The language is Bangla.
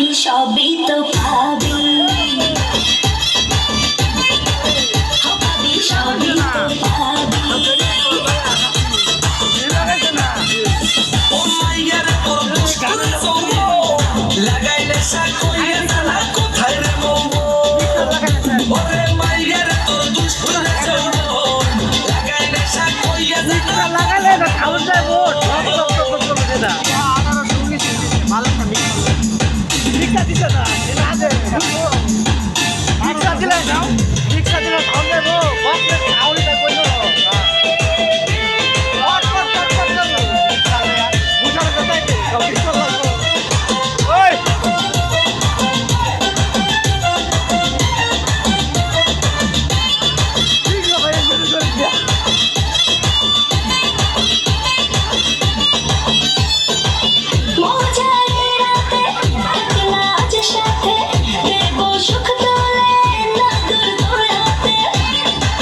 চাবি সবই তো পাবি। লাগাইলে সাকুইয়ে তালা রিক্সা দিলে রিক্সা দিলে খাওয়ার যায়